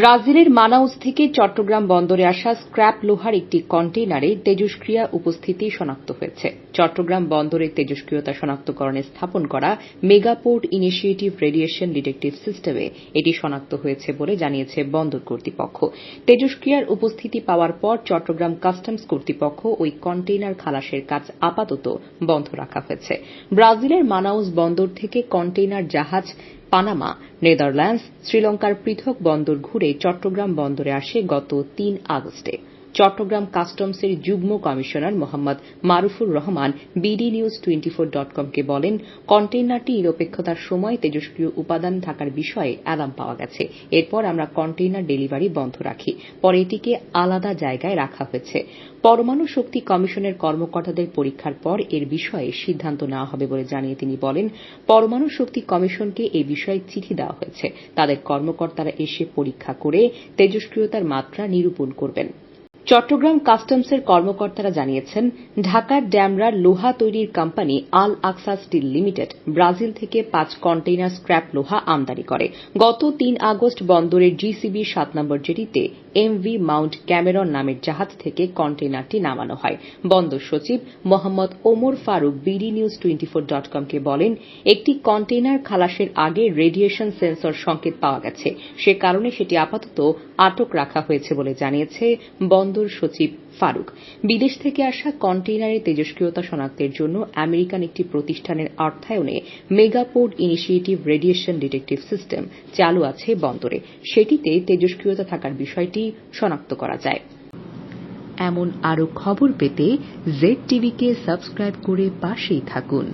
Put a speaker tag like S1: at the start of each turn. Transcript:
S1: ব্রাজিলের মানাউস থেকে চট্টগ্রাম বন্দরে আসা স্ক্র্যাপ লোহার একটি কন্টেইনারে তেজস্ক্রিয়া উপস্থিতি শনাক্ত হয়েছে। চট্টগ্রাম বন্দরের তেজস্ক্রিয়তা শনাক্তকরণে স্থাপন করা মেগাপোর্ট ইনিশিয়েটিভ রেডিয়েশন ডিটেকটিভ সিস্টেমে এটি শনাক্ত হয়েছে বলে জানিয়েছে বন্দর কর্তৃপক্ষ। তেজস্ক্রিয়ার উপস্থিতি পাওয়ার পর চট্টগ্রাম কাস্টমস কর্তৃপক্ষ ওই কন্টেইনার খালাসের কাজ আপাতত বন্ধ রাখা হয়েছে। ব্রাজিলের মানাউস বন্দর থেকে কন্টেইনার জাহাজ পানামা নেদারল্যান্ডস শ্রীলঙ্কার পৃথক বন্দর ঘুরে চট্টগ্রাম বন্দরে আসে গত তিন আগস্টে। চট্টগ্রাম কাস্টমসের যুগ্ম commissioner Mohammad Marufur Rahman BD news twenty four dot কমকে বলেন, কন্টেইনারটি নিরপেক্ষতার সময় তেজস্ক্রিয় উপাদান থাকার বিষয়ে অ্যালার্ম পাওয়া গেছে। এরপর আমরা কন্টেইনার ডেলিভারি বন্ধ রাখি। পরে এটিকে আলাদা জায়গায় রাখা হয়েছে। পরমাণু শক্তি কমিশনের কর্মকর্তাদের পরীক্ষার পর এর বিষয়ে সিদ্ধান্ত নেওয়া হবে বলে জানিয়ে তিনি বলেন, পরমাণু শক্তি কমিশনকে এ বিষয়ে চিঠি দেওয়া হয়েছে। তাদের কর্মকর্তারা এসে পরীক্ষা করে তেজস্ক্রিয়তার মাত্রা নিরূপণ করবেন। চট্টগ্রাম কাস্টমসের কর্মকর্তারা জানিয়েছেন, ঢাকার ড্যামরার লোহা তৈরির company Al Aqsa steel limited Brazil থেকে পাঁচ কন্টেইনার স্ক্র্যাপ লোহা আমদানি করে। গত তিন আগস্ট বন্দরের জিসিবি সাত নম্বর জেটিতে এমভি মাউন্ট ক্যামেরন নামের জাহাজ থেকে কন্টেইনারটি নামানো হয়। বন্দর সচিব Mohammad Omar Faruk BD news twenty four dot কমকে বলেন, একটি কন্টেইনার খালাসের আগে রেডিয়েশন সেন্সর সংকেত পাওয়া গেছে। সে কারণে সেটি আপাতত আটক রাখা হয়েছে বলে জানিয়েছে বন্দর সচিব ফারুক। বিদেশ থেকে আসা কন্টেইনারের তেজস্ক্রিয়তা শনাক্তের জন্য আমেরিকান একটি প্রতিষ্ঠানের অর্থায়নে megaport initiative radiation detective system চালু আছে বন্দরে। সেটিতে তেজস্ক্রিয়তা থাকার বিষয়টি শনাক্ত করা যায়। এমন আরও খবর পেতে জেড টিভিকে সাবস্ক্রাইব করে পাশেই থাকুন।